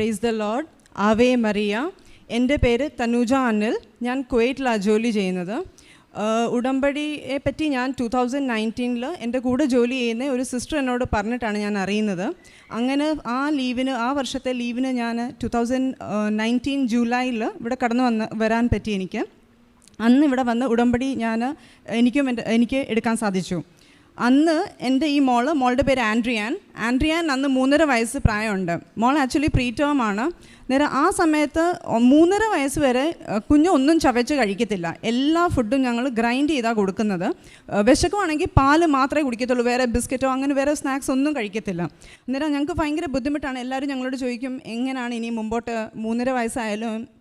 Price the Lord ആവേ മറിയ എന്റെ പേര് തനുജ അനിൽ. ഞാൻ കുവൈറ്റിലാണ് ജോലി ചെയ്യുന്നത്. ഉടമ്പടിയെ പറ്റി ഞാൻ ടു തൗസൻഡ് നയന്റീനിൽ എന്റെ കൂടെ ജോലി ചെയ്യുന്ന ഒരു സിസ്റ്റർ എന്നോട് പറഞ്ഞിട്ടാണ് ഞാൻ അറിയുന്നത്. അങ്ങനെ ആ ലീവിന് ആ വർഷത്തെ ലീവിന് ഞാൻ ടു തൗസൻഡ് നയന്റീൻ ജൂലൈയിൽ ഇവിടെ കടന്നു വന്ന് വരാൻ പറ്റി എനിക്ക്. അന്ന് ഇവിടെ വന്ന് ഉടമ്പടി ഞാൻ എനിക്കും എന്റെ എനിക്ക് എടുക്കാൻ സാധിച്ചു. അന്ന് എന്റെ ഈ മോൾ മോളുടെ പേര് ആൻഡ്രിയാൻ. ആൻഡ്രിയാൻ അന്ന് മൂന്നര വയസ്സ് പ്രായമുണ്ട്. മോൾ ആക്ച്വലി പ്രീ ടേം ആണ്. നേരം ആ സമയത്ത് മൂന്നര വയസ്സ് വരെ കുഞ്ഞ് ഒന്നും ചവച്ച് കഴിക്കത്തില്ല. എല്ലാ ഫുഡും ഞങ്ങൾ ഗ്രൈൻഡ് ചെയ്താണ് കൊടുക്കുന്നത്. വിശക്കുവാണെങ്കിൽ പാൽ മാത്രമേ കുടിക്കത്തുള്ളൂ. വേറെ ബിസ്ക്കറ്റോ അങ്ങനെ വേറെ സ്നാക്സ് ഒന്നും കഴിക്കത്തില്ല. അന്നേരം ഞങ്ങൾക്ക് ഭയങ്കര ബുദ്ധിമുട്ടാണ്. എല്ലാവരും ഞങ്ങളോട് ചോദിക്കും എങ്ങനെയാണ് ഇനി മുമ്പോട്ട് മൂന്നര വയസ്സായാലും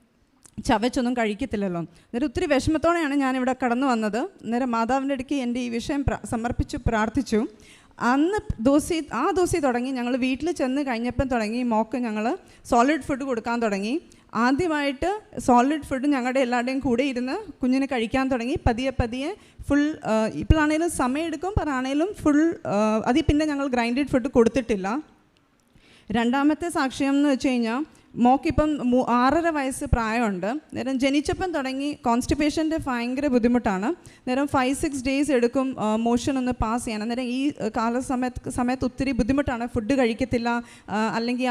ചവച്ചൊന്നും കഴിക്കത്തില്ലല്ലോ. അന്നേരം ഒത്തിരി വിഷമത്തോടെയാണ് ഞാനിവിടെ കടന്നു വന്നത്. അന്നേരം മാതാവിന്റെ അടുക്ക് എന്റെ ഈ വിഷയം സമർപ്പിച്ചു പ്രാർത്ഥിച്ചു. അന്ന് ദോശി ആ ദോശി തുടങ്ങി. ഞങ്ങൾ വീട്ടിൽ ചെന്ന് കഴിഞ്ഞപ്പം തുടങ്ങി. മോക്ക് ഞങ്ങൾ സോളിഡ് ഫുഡ് കൊടുക്കാൻ തുടങ്ങി. ആദ്യമായിട്ട് സോളിഡ് ഫുഡ് ഞങ്ങളുടെ എല്ലാവരുടെയും കൂടെ ഇരുന്ന് കുഞ്ഞിനെ കഴിക്കാൻ തുടങ്ങി. പതിയെ പതിയെ ഫുൾ ഇപ്പോഴാണേലും സമയമെടുക്കും. പറയാണേലും ഫുൾ അതിൽ പിന്നെ ഞങ്ങൾ ഗ്രൈൻഡഡ് ഫുഡ് കൊടുത്തിട്ടില്ല. രണ്ടാമത്തെ സാക്ഷ്യം എന്ന് വെച്ച് കഴിഞ്ഞാൽ മോക്കിപ്പം ആറര വയസ്സ് പ്രായമുണ്ട്. നേരം ജനിച്ചപ്പം തുടങ്ങി കോൺസ്റ്റിപ്പേഷന്റെ ഭയങ്കര ബുദ്ധിമുട്ടാണ്. നേരം ഫൈവ് സിക്സ് ഡേയ്സ് എടുക്കും മോഷൻ ഒന്ന് പാസ് ചെയ്യാൻ. അന്നേരം ഈ കാല സമയത്ത് സമയത്ത് ഒത്തിരി ബുദ്ധിമുട്ടാണ്. ഫുഡ് കഴിക്കത്തില്ല അല്ലെങ്കിൽ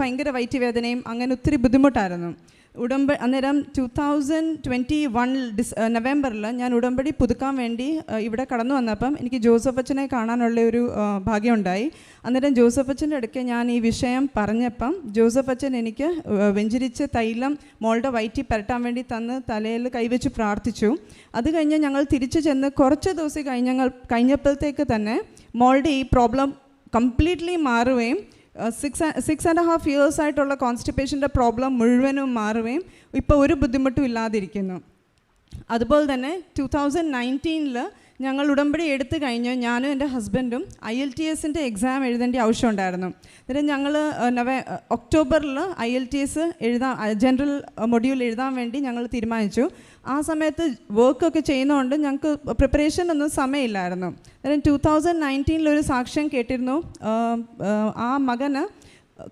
ഭയങ്കര വയറ്റ് വയറ്റുവേദനയും അങ്ങനെ ഒത്തിരി ബുദ്ധിമുട്ടായിരുന്നു. ഉടമ്പ അന്നേരം ടു തൗസൻഡ് ട്വന്റി വൺ ഡിസ് നവംബറിൽ ഞാൻ ഉടമ്പടി പുതുക്കാൻ വേണ്ടി ഇവിടെ കടന്നു വന്നപ്പം എനിക്ക് ജോസഫ് അച്ഛനെ കാണാനുള്ള ഒരു ഭാഗ്യം ഭാഗ്യമുണ്ടായി. അന്നേരം ജോസഫ് അച്ഛന്റെ അടുക്കെ ഞാൻ ഈ വിഷയം പറഞ്ഞപ്പം ജോസഫ് അച്ഛൻ എനിക്ക് വെഞ്ചിരിച്ച തൈലം മോളുടെ വയറ്റി പരട്ടാൻ വേണ്ടി തന്ന് തലയിൽ കൈവച്ച് പ്രാർത്ഥിച്ചു. അത് കഴിഞ്ഞ് ഞങ്ങൾ തിരിച്ചു ചെന്ന് കുറച്ച് ദിവസം കഴിഞ്ഞങ്ങൾ കഴിഞ്ഞപ്പോഴത്തേക്ക് തന്നെ മോളുടെ ഈ പ്രോബ്ലം കംപ്ലീറ്റ്ലി മാറുകയും six six and half years ആയിട്ടുള്ള കോൺസ്റ്റിപ്പേഷന്റെ പ്രോബ്ലം മുഴുവനും മാറുകയും ഇപ്പോൾ ഒരു ബുദ്ധിമുട്ടും ഇല്ലാതിരിക്കുന്നു. അതുപോലെ തന്നെ ടു തൗസൻഡ് നയന്റീനിൽ ഞങ്ങൾ ഉടമ്പടി എടുത്തു കഴിഞ്ഞ് ഞാനും എന്റെ ഹസ്ബൻഡും ഐ എൽ ടി എസിന്റെ എക്സാം എഴുതേണ്ട ആവശ്യമുണ്ടായിരുന്നു അന്നേരം ഞങ്ങൾ നവ ഒക്ടോബറിൽ ഐ എൽ ടി എസ് എഴുതാൻ ജനറൽ മൊഡ്യൂൾ എഴുതാൻ വേണ്ടി ഞങ്ങൾ തീരുമാനിച്ചു. ആ സമയത്ത് വർക്കൊക്കെ ചെയ്യുന്നതുകൊണ്ട് ഞങ്ങൾക്ക് പ്രിപ്പറേഷൻ ഒന്നും സമയമില്ലായിരുന്നു. അന്നേരം ടു തൗസൻഡ് നയന്റീനിൽ ഒരു സാക്ഷ്യം കേട്ടിരുന്നു. ആ, മകന്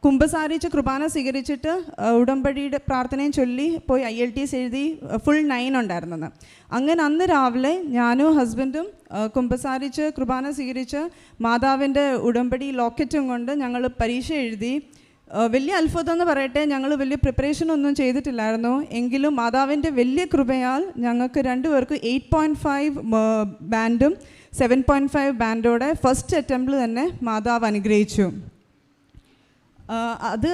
കുംഭസാരിച്ച് കുർബാന സ്വീകരിച്ചിട്ട് ഉടമ്പടിയുടെ പ്രാർത്ഥനയും ചൊല്ലി പോയി ഐ എൽ ടി എസ് എഴുതി ഫുൾ നയൻ ഉണ്ടായിരുന്നത്. അങ്ങനെ അന്ന് രാവിലെ ഞാനും ഹസ്ബൻഡും കുംഭസാരിച്ച് കുർബാന സ്വീകരിച്ച് മാതാവിന്റെ ഉടമ്പടി ലോക്കറ്റും കൊണ്ട് ഞങ്ങൾ പരീക്ഷ എഴുതി വലിയ അത്ഭുതം എന്ന് പറയട്ടെ ഞങ്ങൾ വലിയ പ്രിപ്പറേഷൻ ഒന്നും ചെയ്തിട്ടില്ലായിരുന്നു. എങ്കിലും മാതാവിന്റെ വലിയ കൃപയാൽ ഞങ്ങൾക്ക് രണ്ടുപേർക്ക് എയ്റ്റ് പോയിന്റ് ഫൈവ് ബാൻഡും സെവൻ പോയിന്റ് ഫൈവ് ബാൻഡോടെ ഫസ്റ്റ് അറ്റംപ്റ്റിൽ തന്നെ മാതാവ് അനുഗ്രഹിച്ചു. അത്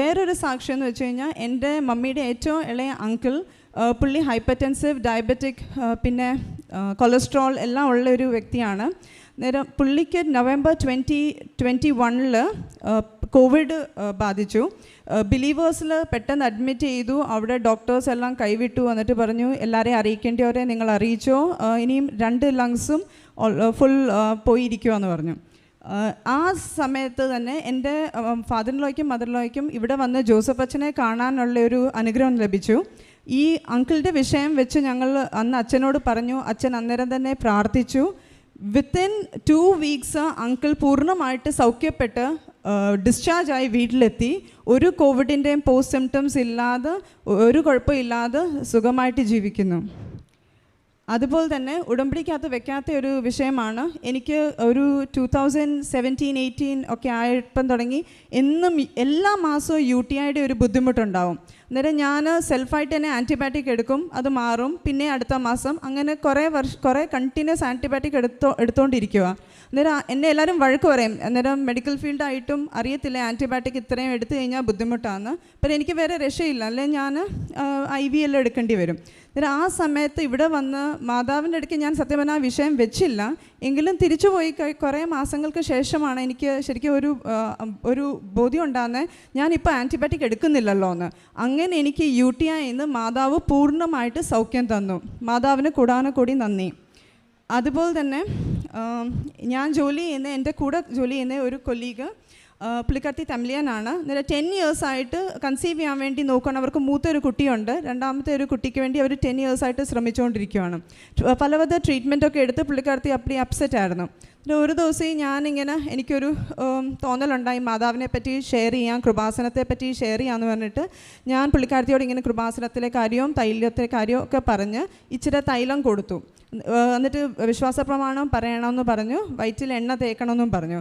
വേറൊരു സാക്ഷ്യം എന്ന് വെച്ച് കഴിഞ്ഞാൽ എന്റെ മമ്മിയുടെ ഏറ്റവും ഇളയ അങ്കിൾ പുള്ളി ഹൈപ്പർടെൻസീവ് ഡയബറ്റിക് പിന്നെ കൊളസ്ട്രോൾ എല്ലാം ഉള്ള ഒരു വ്യക്തിയാണ്. നേരം പുള്ളിക്ക് നവംബർ ട്വന്റി ട്വന്റി വണ്ണിൽ കോവിഡ് ബാധിച്ചു. ബിലീവേഴ്സിൽ പെട്ടെന്ന് അഡ്മിറ്റ് ചെയ്തു. അവിടെ ഡോക്ടേഴ്സ് എല്ലാം കൈവിട്ടു എന്നിട്ട് പറഞ്ഞു എല്ലാവരെയും അറിയിക്കേണ്ടവരെ നിങ്ങൾ അറിയിച്ചോ. ഇനിയും രണ്ട് ലങ്സും ഫുൾ പോയിരിക്കുമെന്ന് പറഞ്ഞു. ആ സമയത്ത് തന്നെ എന്റെ ഫാദറിനോയ്ക്കും മദറിനോയ്ക്കും ഇവിടെ വന്ന് ജോസഫ് അച്ഛനെ കാണാനുള്ള ഒരു അനുഗ്രഹം ലഭിച്ചു. ഈ അങ്കിളുടെ വിഷയം വെച്ച് ഞങ്ങൾ അന്ന് അച്ഛനോട് പറഞ്ഞു അച്ഛൻ അന്നേരം തന്നെ പ്രാർത്ഥിച്ചു. വിത്തിൻ ടു വീക്സ് അങ്കിൾ പൂർണമായിട്ട് സൗഖ്യപ്പെട്ട് ഡിസ്ചാർജ് ആയി വീട്ടിലെത്തി. ഒരു കോവിഡിന്റെയും പോസ്റ്റ് സിംറ്റംസ് ഇല്ലാതെ ഒരു കുഴപ്പമില്ലാതെ സുഖമായിട്ട് ജീവിക്കുന്നു. അതുപോലെ തന്നെ ഉടമ്പടിക്കകത്ത് വെക്കാത്ത ഒരു വിഷയമാണ്. എനിക്ക് ഒരു ടു തൗസൻഡ് സെവന്റീൻ എയ്റ്റീൻ ഒക്കെ ആയപ്പം തുടങ്ങി. എന്നും എല്ലാ മാസവും യു ടി ഐയുടെ ഒരു ബുദ്ധിമുട്ടുണ്ടാവും. അന്നേരം ഞാൻ സെൽഫായിട്ട് തന്നെ ആന്റിബയോട്ടിക് എടുക്കും അത് മാറും. പിന്നെ അടുത്ത മാസം അങ്ങനെ കുറേ വർഷ കുറേ കണ്ടിന്യൂസ് ആന്റിബയോട്ടിക് എടുത്തോ എടുത്തുകൊണ്ടിരിക്കുക അന്നേരം എന്നെ എല്ലാവരും വഴക്ക് പറയും. അന്നേരം മെഡിക്കൽ ഫീൽഡായിട്ടും അറിയത്തില്ല ആന്റിബയോട്ടിക് ഇത്രയും എടുത്തു കഴിഞ്ഞാൽ ബുദ്ധിമുട്ടാണ് പിന്നെ എനിക്ക് വേറെ രക്ഷയില്ല. അല്ലെ ഞാൻ ഐ വി എല്ലാം എടുക്കേണ്ടി വരും. അന്നേരം ആ സമയത്ത് ഇവിടെ വന്ന് മാതാവിന്റെ അടുക്ക് ഞാൻ സത്യം പറഞ്ഞാൽ ആ വിഷയം വെച്ചില്ല. എങ്കിലും തിരിച്ചു പോയി കുറേ മാസങ്ങൾക്ക് ശേഷമാണ് എനിക്ക് ശരിക്കും ഒരു ഒരു ബോധ്യം ഉണ്ടാകുന്നത് ഞാനിപ്പോൾ ആന്റിബയോട്ടിക് എടുക്കുന്നില്ലല്ലോ എന്ന് അങ്ങനെ എനിക്ക് യു ടി ഐ എന്ന് മാതാവ് പൂർണമായിട്ട് സൗഖ്യം തന്നു. മാതാവിന് കൂടാനക്കൂടി നന്ദി. അതുപോലെ തന്നെ ഞാൻ ജോലി ചെയ്യുന്ന എന്റെ കൂടെ ജോലി ചെയ്യുന്ന ഒരു കൊല്ലീഗ് പുള്ളിക്കാർത്തി തമിലിയനാണ്. അന്നേരം ടെൻ ഇയേഴ്സ് ആയിട്ട് കൺസീവ് ചെയ്യാൻ വേണ്ടി നോക്കുകയാണ് അവർക്ക് മൂത്തൊരു കുട്ടിയുണ്ട്. രണ്ടാമത്തെ ഒരു കുട്ടിക്ക് വേണ്ടി അവർ ടെൻ ഇയേഴ്സ് ആയിട്ട് ശ്രമിച്ചുകൊണ്ടിരിക്കുകയാണ് ട്ര- പലവിധ ട്രീറ്റ്മെന്റ് ഒക്കെ എടുത്ത് പുള്ളിക്കാർത്തി അപ്പടി അപ്സെറ്റ് ആയിരുന്നു. ഒരു ദിവസം ഞാനിങ്ങനെ എനിക്കൊരു തോന്നലുണ്ടായി. മാതാവിനെ പറ്റി ഷെയർ ചെയ്യാം കൃപാസനത്തെ പറ്റി ഷെയർ ചെയ്യാമെന്ന് പറഞ്ഞിട്ട് ഞാൻ പുള്ളിക്കാരത്തിയോട് ഇങ്ങനെ കൃപാസനത്തിലെ കാര്യവും തൈലത്തെ കാര്യവും ഒക്കെ പറഞ്ഞ് ഇച്ചിരി തൈലം കൊടുത്തു. എന്നിട്ട് വിശ്വാസ പ്രമാണം പറയണമെന്ന് പറഞ്ഞു വയറ്റിൽ എണ്ണ തേക്കണമെന്നും പറഞ്ഞു.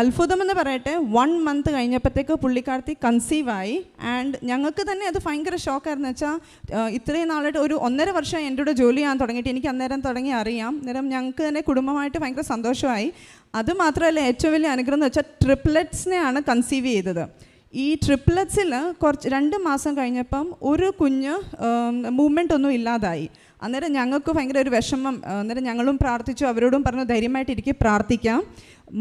അത്ഭുതം എന്ന് പറയട്ടെ വൺ മന്ത് കഴിഞ്ഞപ്പോഴത്തേക്ക് പുള്ളിക്കാരത്തി ആയി. ആൻഡ് ഞങ്ങൾക്ക് തന്നെ അത് ഭയങ്കര ഷോക്കായിരുന്നു വെച്ചാൽ ഇത്രയും നാളായിട്ട് ഒരു ഒന്നര വർഷം എന്റെ കൂടെ ജോലി ചെയ്യാൻ തുടങ്ങിയിട്ട് എനിക്ക് അന്നേരം തുടങ്ങി അറിയാം. അന്നേരം ഞങ്ങൾക്ക് തന്നെ കുടുംബമായിട്ട് ഭയങ്കര സന്തോഷമായി. അത് മാത്രമല്ല ഏറ്റവും വലിയ അനുഗ്രഹം എന്ന് വെച്ചാൽ ട്രിപ്ലെറ്റ്സിനെയാണ് കൺസീവ് ചെയ്തത്. ഈ ട്രിപ്ലറ്റ്സിൽ കുറച്ച് രണ്ട് മാസം കഴിഞ്ഞപ്പം ഒരു കുഞ്ഞ് മൂവ്മെന്റ് ഒന്നും ഇല്ലാതായി. അന്നേരം ഞങ്ങൾക്ക് ഭയങ്കര ഒരു വിഷമം. അന്നേരം ഞങ്ങളും പ്രാർത്ഥിച്ചു അവരോടും പറഞ്ഞു ധൈര്യമായിട്ടിരിക്കും പ്രാർത്ഥിക്കാം.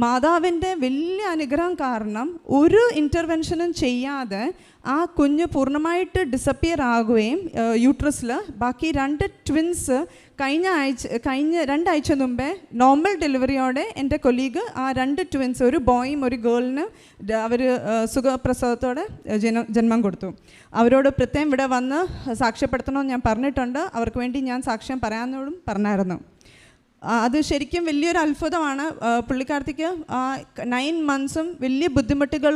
മാതാവിന്റെ വലിയ അനുഗ്രഹം കാരണം ഒരു ഇന്റർവെൻഷനും ചെയ്യാതെ ആ കുഞ്ഞ് പൂർണമായിട്ട് ഡിസപ്പിയർ ആകുകയും യൂട്രസിൽ ബാക്കി രണ്ട് ട്വിൻസ് കഴിഞ്ഞ ആഴ്ച കഴിഞ്ഞ രണ്ടാഴ്ച മുമ്പേ നോർമൽ ഡെലിവറിയോടെ എന്റെ കൊലീഗ് ആ രണ്ട് ട്വിൻസ് ഒരു ബോയും ഒരു ഗേളിന് അവർ സുഖപ്രസവത്തോടെ ജന ജന്മം കൊടുത്തു. അവരോട് പ്രത്യേകം ഇവിടെ വന്ന് സാക്ഷ്യപ്പെടുത്തണമെന്ന് ഞാൻ പറഞ്ഞിട്ടുണ്ട്. അവർക്ക് വേണ്ടി ഞാൻ സാക്ഷ്യം പറയാനോടും പറഞ്ഞായിരുന്നു. അത് ശരിക്കും വലിയൊരു അത്ഭുതമാണ്. പുള്ളിക്കാർത്തിക്ക് നയൻ മന്ത്സും വലിയ ബുദ്ധിമുട്ടുകൾ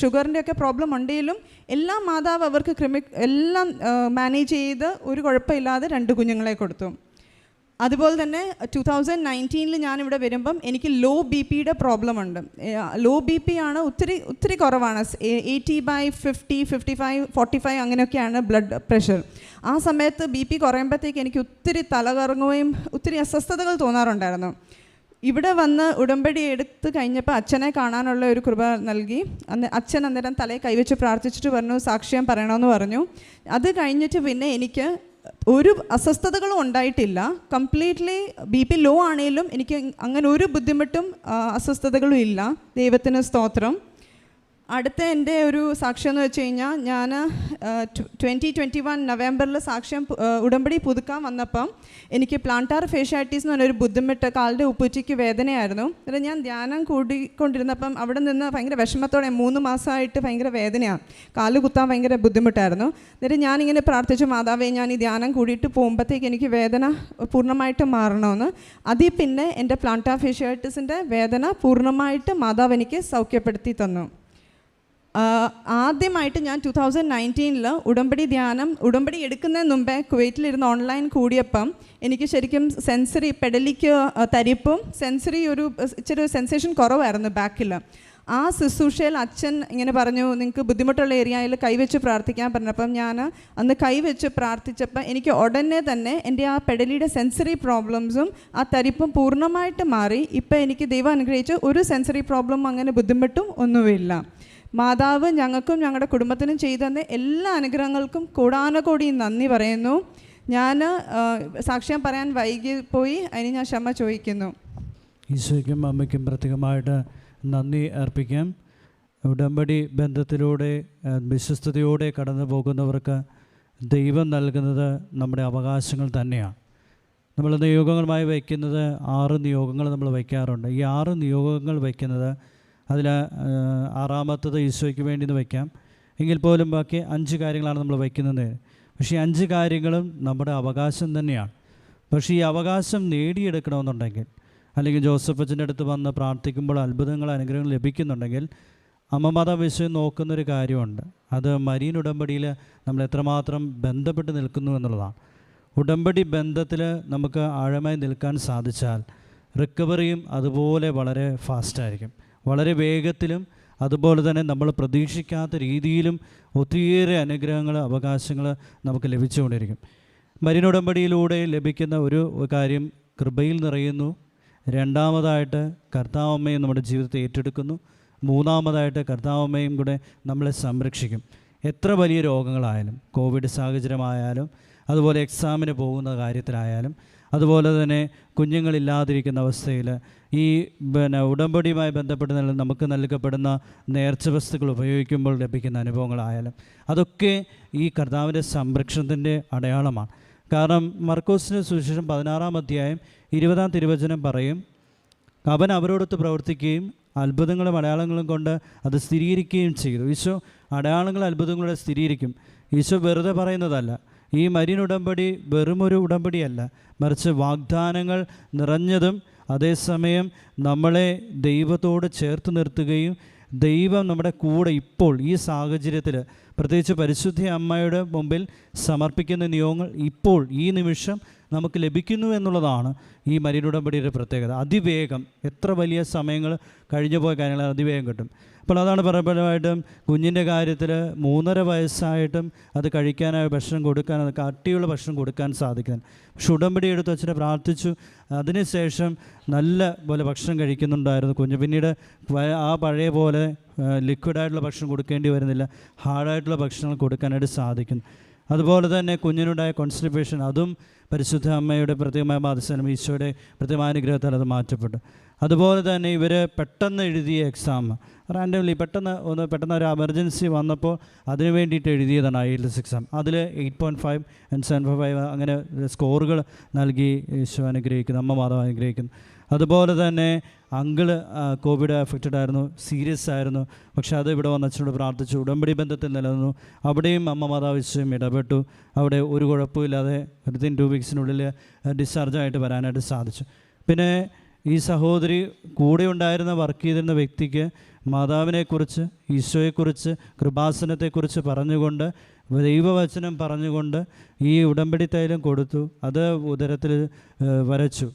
ഷുഗറിന്റെ ഒക്കെ പ്രോബ്ലം ഉണ്ടെങ്കിലും എല്ലാ മാതാവ് അവർക്ക് ക്രിമി എല്ലാം മാനേജ് ചെയ്ത് ഒരു കുഴപ്പമില്ലാതെ രണ്ട് കുഞ്ഞുങ്ങളെ കൊടുത്തു. അതുപോലെ തന്നെ ടു തൗസൻഡ് നയന്റീനിൽ ഞാനിവിടെ വരുമ്പം എനിക്ക് ലോ ബി പിയുടെ പ്രോബ്ലം ഉണ്ട്. ലോ ബി പി ആണ് ഒത്തിരി ഒത്തിരി കുറവാണ്. Eighty by fifty fifty five forty five അങ്ങനെയൊക്കെയാണ് ബ്ലഡ് പ്രഷർ ആ സമയത്ത് ബി പി കുറയുമ്പോഴത്തേക്ക് എനിക്ക് ഒത്തിരി തലകറങ്ങുകയും ഒത്തിരി അസ്വസ്ഥതകൾ തോന്നാറുണ്ടായിരുന്നു. ഇവിടെ വന്ന് ഉടമ്പടി എടുത്ത് കഴിഞ്ഞപ്പോൾ അച്ഛനെ കാണാനുള്ള ഒരു കൃപ നൽകി. അന്ന് അച്ഛൻ അന്നേരം തലയിൽ കൈവച്ച് പ്രാർത്ഥിച്ചിട്ട് പറഞ്ഞു സാക്ഷ്യം പറയണമെന്ന് പറഞ്ഞു. അത് കഴിഞ്ഞിട്ട് പിന്നെ എനിക്ക് ഒരു അസ്വസ്ഥതകളും ഉണ്ടായിട്ടില്ല. കംപ്ലീറ്റ്ലി ബി പി ലോ ആണെങ്കിലും എനിക്ക് അങ്ങനെ ഒരു ബുദ്ധിമുട്ടും അസ്വസ്ഥതകളും ഇല്ല. ദൈവത്തിന് സ്തോത്രം. അടുത്ത എന്റെ ഒരു സാക്ഷ്യം എന്ന് വെച്ച് കഴിഞ്ഞാൽ ഞാൻ ട്വന്റി ട്വന്റി വൺ നവംബറിൽ സാക്ഷ്യം ഉടമ്പടി പുതുക്കാൻ വന്നപ്പം എനിക്ക് പ്ലാന്റാർ ഫേഷ്യാലിറ്റീസ് എന്ന് പറഞ്ഞൊരു ബുദ്ധിമുട്ട് കാലിന്റെ ഉപ്പുറ്റിക്ക് വേദനയായിരുന്നു. എന്നിട്ട് ഞാൻ ധ്യാനം കൂടിക്കൊണ്ടിരുന്നപ്പം അവിടെ നിന്ന് ഭയങ്കര വിഷമത്തോടെ മൂന്ന് മാസമായിട്ട് ഭയങ്കര വേദനയാണ്. കാൽ കുത്താൻ ഭയങ്കര ബുദ്ധിമുട്ടായിരുന്നു. എന്നിട്ട് ഞാനിങ്ങനെ പ്രാർത്ഥിച്ച മാതാവേ ഞാൻ ഈ ധ്യാനം കൂടിയിട്ട് പോകുമ്പോഴത്തേക്ക് എനിക്ക് വേദന പൂർണമായിട്ട് മാറണമെന്ന്. അതിൽ പിന്നെ എന്റെ പ്ലാന്റാർ ഫേഷ്യാലിറ്റീസിന്റെ വേദന പൂർണമായിട്ട് മാതാവ് എനിക്ക് സൗഖ്യപ്പെടുത്തി തന്നു. ആദ്യമായിട്ട് ഞാൻ ടു തൗസൻഡ് നയന്റീനിൽ ഉടമ്പടി ധ്യാനം ഉടമ്പടി എടുക്കുന്നതിന് മുമ്പേ കുവൈറ്റിലിരുന്ന് ഓൺലൈൻ കൂടിയപ്പം എനിക്ക് ശരിക്കും സെൻസറി പെഡലിക്ക് തരിപ്പും സെൻസറി ഒരു ഇച്ചിരി സെൻസേഷൻ കുറവായിരുന്നു ബാക്കിൽ ആ ശുശ്രൂഷയിൽ അച്ഛൻ ഇങ്ങനെ പറഞ്ഞു നിങ്ങൾക്ക് ബുദ്ധിമുട്ടുള്ള ഏരിയയിൽ കൈവച്ച് പ്രാർത്ഥിക്കാൻ പറഞ്ഞപ്പം ഞാൻ അന്ന് കൈവച്ച് പ്രാർത്ഥിച്ചപ്പോൾ എനിക്ക് ഉടനെ തന്നെ എന്റെ ആ പെഡലിയുടെ സെൻസറി പ്രോബ്ലംസും ആ തരിപ്പും പൂർണമായിട്ട് മാറി. ഇപ്പം എനിക്ക് ദൈവം അനുഗ്രഹിച്ച് ഒരു സെൻസറി പ്രോബ്ലം അങ്ങനെ ബുദ്ധിമുട്ടും ഒന്നുമില്ല. മാതാവ് ഞങ്ങൾക്കും ഞങ്ങളുടെ കുടുംബത്തിനും ചെയ്തു തന്ന എല്ലാ അനുഗ്രഹങ്ങൾക്കും കൂടാനകൂടി നന്ദി പറയുന്നു. ഞാൻ സാക്ഷ്യം പറയാൻ വൈകി പോയി. അതിന് ഞാൻ ക്ഷമ ചോദിക്കുന്നു. ഈശോയ്ക്കും അമ്മയ്ക്കും പ്രത്യേകമായിട്ട് നന്ദി അർപ്പിക്കാം. ഉടമ്പടി ബന്ധത്തിലൂടെ വിശ്വസ്തയോടെ കടന്നു പോകുന്നവർക്ക് ദൈവം നൽകുന്നത് നമ്മുടെ അവകാശങ്ങൾ തന്നെയാണ്. നമ്മൾ നിയോഗങ്ങളുമായി വയ്ക്കുന്നത് ആറ് നിയോഗങ്ങൾ നമ്മൾ വയ്ക്കാറുണ്ട്. ഈ ആറ് നിയോഗങ്ങൾ വയ്ക്കുന്നത് അതിൽ ആറാമത്തത് ഈശോയ്ക്ക് വേണ്ടി എന്ന് വയ്ക്കാം. എങ്കിൽ പോലും ബാക്കി അഞ്ച് കാര്യങ്ങളാണ് നമ്മൾ വയ്ക്കുന്നത്. പക്ഷേ അഞ്ച് കാര്യങ്ങളും നമ്മുടെ അവകാശം തന്നെയാണ്. പക്ഷേ ഈ അവകാശം നേടിയെടുക്കണമെന്നുണ്ടെങ്കിൽ അല്ലെങ്കിൽ ജോസഫ് അച്ഛന്റെ അടുത്ത് വന്ന് പ്രാർത്ഥിക്കുമ്പോൾ അത്ഭുതങ്ങൾ അനുഗ്രഹങ്ങൾ ലഭിക്കുന്നുണ്ടെങ്കിൽ അമ്മമത വിഷയം നോക്കുന്നൊരു കാര്യമുണ്ട്. അത് മരീൻ ഉടമ്പടിയിൽ നമ്മൾ എത്രമാത്രം ബന്ധപ്പെട്ട് നിൽക്കുന്നു എന്നുള്ളതാണ്. ഉടമ്പടി ബന്ധത്തിൽ നമുക്ക് ആഴമായി നിൽക്കാൻ സാധിച്ചാൽ റിക്കവറിയും അതുപോലെ വളരെ ഫാസ്റ്റായിരിക്കും. വളരെ വേഗത്തിലും അതുപോലെ തന്നെ നമ്മൾ പ്രതീക്ഷിക്കാത്ത രീതിയിലും ഒത്തിരിയേറെ അനുഗ്രഹങ്ങൾ അവകാശങ്ങൾ നമുക്ക് ലഭിച്ചുകൊണ്ടിരിക്കും. മരിനുടമ്പടിയിലൂടെ ലഭിക്കുന്ന ഒരു കാര്യം കൃപയിൽ നിറയുന്നു. രണ്ടാമതായിട്ട് കർത്താവമ്മയും നമ്മുടെ ജീവിതത്തെ ഏറ്റെടുക്കുന്നു. മൂന്നാമതായിട്ട് കർത്താവമ്മയും കൂടെ നമ്മളെ സംരക്ഷിക്കും. എത്ര വലിയ രോഗങ്ങളായാലും കോവിഡ് സാഹചര്യമായാലും അതുപോലെ എക്സാമിന് പോകുന്ന കാര്യത്തിലായാലും അതുപോലെ തന്നെ കുഞ്ഞുങ്ങളില്ലാതിരിക്കുന്ന അവസ്ഥയിൽ ഈ പിന്നെ ഉടമ്പടിയുമായി ബന്ധപ്പെട്ട് നമുക്ക് നൽകപ്പെടുന്ന നേർച്ച വസ്തുക്കൾ ഉപയോഗിക്കുമ്പോൾ ലഭിക്കുന്ന അനുഭവങ്ങളായാലും അതൊക്കെ ഈ കർത്താവിന്റെ സംരക്ഷണത്തിന്റെ അടയാളമാണ്. കാരണം മർക്കോസിന് സുവിശേഷം പതിനാറാം അധ്യായം ഇരുപതാം തിരുവചനം പറയും അവൻ അവരോടൊത്ത് പ്രവർത്തിക്കുകയും അത്ഭുതങ്ങളും അടയാളങ്ങളും കൊണ്ട് അത് സ്ഥിരീകരിക്കുകയും ചെയ്തു. ഈശോ അടയാളങ്ങളും അത്ഭുതങ്ങളോടെ സ്ഥിരീകരിക്കും. ഈശോ വെറുതെ പറയുന്നതല്ല. ഈ മരിൻ ഉടമ്പടി വെറുമൊരു ഉടമ്പടിയല്ല. മറിച്ച് വാഗ്ദാനങ്ങൾ നിറഞ്ഞതും അതേസമയം നമ്മളെ ദൈവത്തോട് ചേർത്ത് നിർത്തുകയും ദൈവം നമ്മുടെ കൂടെ ഇപ്പോൾ ഈ സാഹചര്യത്തിൽ പ്രത്യേകിച്ച് പരിശുദ്ധ അമ്മയുടെ മുമ്പിൽ സമർപ്പിക്കുന്ന നിയോഗങ്ങൾ ഇപ്പോൾ ഈ നിമിഷം നമുക്ക് ലഭിക്കുന്നു എന്നുള്ളതാണ് ഈ മരിനുടമ്പടിയുടെ പ്രത്യേകത. അതിവേഗം എത്ര വലിയ സമയങ്ങൾ കഴിഞ്ഞു പോയ കാര്യങ്ങൾ അതിവേഗം കിട്ടും. അപ്പോൾ അതാണ് പരമ്പരമായിട്ടും കുഞ്ഞിന്റെ കാര്യത്തിൽ മൂന്നര വയസ്സായിട്ടും അത് കഴിക്കാനായി ഭക്ഷണം കൊടുക്കാൻ അത് കട്ടിയുള്ള ഭക്ഷണം കൊടുക്കാൻ സാധിക്കുന്നത്. പക്ഷെ ഉടമ്പടി എടുത്ത് അച്ഛനെ പ്രാർത്ഥിച്ചു. അതിനുശേഷം നല്ല പോലെ ഭക്ഷണം കഴിക്കുന്നുണ്ടായിരുന്നു. കുഞ്ഞ് പിന്നീട് ആ പഴയ പോലെ ലിക്വിഡായിട്ടുള്ള ഭക്ഷണം കൊടുക്കേണ്ടി വരുന്നില്ല. ഹാർഡായിട്ടുള്ള ഭക്ഷണങ്ങൾ കൊടുക്കാനായിട്ട് സാധിക്കുന്നു. അതുപോലെ തന്നെ കുഞ്ഞിനുണ്ടായ കോൺസ്റ്റിപ്പേഷൻ അതും പരിശുദ്ധ അമ്മയുടെ പ്രത്യേകമായ ബാധിച്ചാലും ഈശോയുടെ പ്രത്യേകമായ അനുഗ്രഹത്താൽ അത് മാറ്റപ്പെട്ടു. അതുപോലെ തന്നെ ഇവർ പെട്ടെന്ന് എഴുതിയ എക്സാം റാൻഡംലി പെട്ടെന്ന് ഒന്ന് പെട്ടെന്ന് ഒരു എമർജൻസി വന്നപ്പോൾ അതിന് വേണ്ടിയിട്ട് എഴുതിയതാണ് ഐ എൽ എസ് എക്സാം അതിൽ eight point five and seven five അങ്ങനെ സ്കോറുകൾ നൽകി ഈശോ അനുഗ്രഹിക്കുന്നു അമ്മ മാതാവ് അനുഗ്രഹിക്കുന്നു. അതുപോലെ തന്നെ അങ്കിൾ കോവിഡ് എഫക്റ്റഡ് ആയിരുന്നു സീരിയസ് ആയിരുന്നു. പക്ഷേ അത് ഇവിടെ വന്നച്ചനോട് പ്രാർത്ഥിച്ചു. ഉടമ്പടി ബന്ധത്തിൽ നിലനിന്നു. അവിടെയും അമ്മ മാതാവ് വിശ്വം ഇടപെട്ടു. അവിടെ ഒരു കുഴപ്പമില്ലാതെ വിത്തിൻ ടു വീക്സിനുള്ളിൽ ഡിസ്ചാർജായിട്ട് വരാനായിട്ട് സാധിച്ചു. പിന്നെ ഈ സഹോദരി കൂടെ ഉണ്ടായിരുന്ന വർക്ക് ചെയ്തിരുന്ന വ്യക്തിക്ക് മാതാവിനെക്കുറിച്ച് ഈശോയെക്കുറിച്ച് കൃപാസനത്തെക്കുറിച്ച് പറഞ്ഞുകൊണ്ട് ദൈവവചനം പറഞ്ഞുകൊണ്ട് ഈ ഉടമ്പടി തൈലം കൊടുത്തു. അത് ഉദരത്തിൽ വരച്ചു.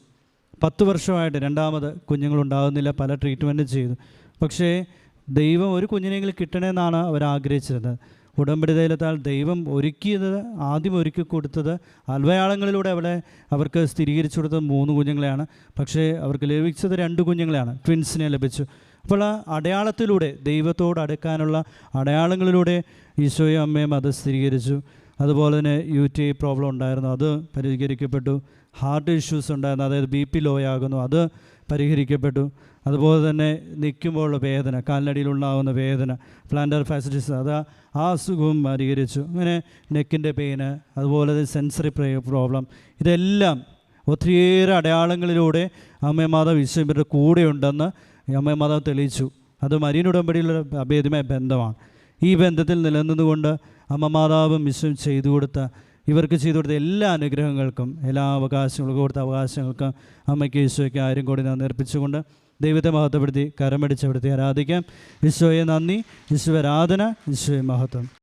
പത്ത് വർഷമായിട്ട് രണ്ടാമത് കുഞ്ഞുങ്ങളുണ്ടാകുന്നില്ല പല ട്രീറ്റ്മെന്റും ചെയ്തു. പക്ഷേ ദൈവം ഒരു കുഞ്ഞിനെങ്കിലും കിട്ടണമെന്നാണ് അവർ ആഗ്രഹിച്ചിരുന്നത്. ഉടമ്പടി തൈലത്താൽ ദൈവം ഒരുക്കിയത് ആദ്യം ഒരുക്കി കൊടുത്തത് അൽവയാളങ്ങളിലൂടെ അവിടെ അവർക്ക് സ്ഥിരീകരിച്ചു കൊടുത്തത് മൂന്ന് കുഞ്ഞുങ്ങളെയാണ്. പക്ഷേ അവർക്ക് ലഭിച്ചത് രണ്ട് കുഞ്ഞുങ്ങളെയാണ് ട്വിൻസിനെ ലഭിച്ചു. അപ്പോൾ ആ അടയാളത്തിലൂടെ ദൈവത്തോട് അടുക്കാനുള്ള അടയാളങ്ങളിലൂടെ ഈശോയും അമ്മയും അത് സ്ഥിരീകരിച്ചു. അതുപോലെ തന്നെ യു ടി പ്രോബ്ലം ഉണ്ടായിരുന്നു. അത് പരിഹരിക്കപ്പെട്ടു. ഹാർട്ട് ഇഷ്യൂസ് ഉണ്ടായിരുന്നു. അതായത് ബി പി ലോ ആകുന്നു. അത് പരിഹരിക്കപ്പെട്ടു. അതുപോലെ തന്നെ നിൽക്കുമ്പോഴുള്ള വേദന കാലിനടിയിലുണ്ടാകുന്ന വേദന പ്ലാന്റർ ഫാസിറ്റിസ് അത് ആ അസുഖവും പരിഹരിച്ചു. അങ്ങനെ നെക്കിന്റെ പെയിന് അതുപോലെ തന്നെ സെൻസറി പ്രോബ്ലം ഇതെല്ലാം ഒത്തിരിയേറെ അടയാളങ്ങളിലൂടെ ഈശോ ഇവരുടെ കൂടെയുണ്ടെന്ന് ഈ മാതാവ് തെളിയിച്ചു. അത് മരീൻ ഉടമ്പടിയിലുള്ള അഭേദ്യമായ ബന്ധമാണ്. ഈ ബന്ധത്തിൽ നിലനിന്നുകൊണ്ട് അമ്മ മാതാവും മിസ്സും ചെയ്തു കൊടുത്ത ഇവർക്ക് ചെയ്തു കൊടുത്ത എല്ലാ അനുഗ്രഹങ്ങൾക്കും എല്ലാ അവകാശങ്ങൾക്കും കൊടുത്ത അവകാശങ്ങൾക്കും അമ്മയ്ക്ക് ഈശോയ്ക്ക് ആരും കൂടി നന്ദി അർപ്പിച്ചുകൊണ്ട് ദൈവത്തെ മഹത്വപ്പെടുത്തി കരമടിച്ചപ്പെടുത്തി ആരാധിക്കാം. ഈശോയെ നന്ദി ഈശോ ആരാധന ഈശോയെ മഹത്വം.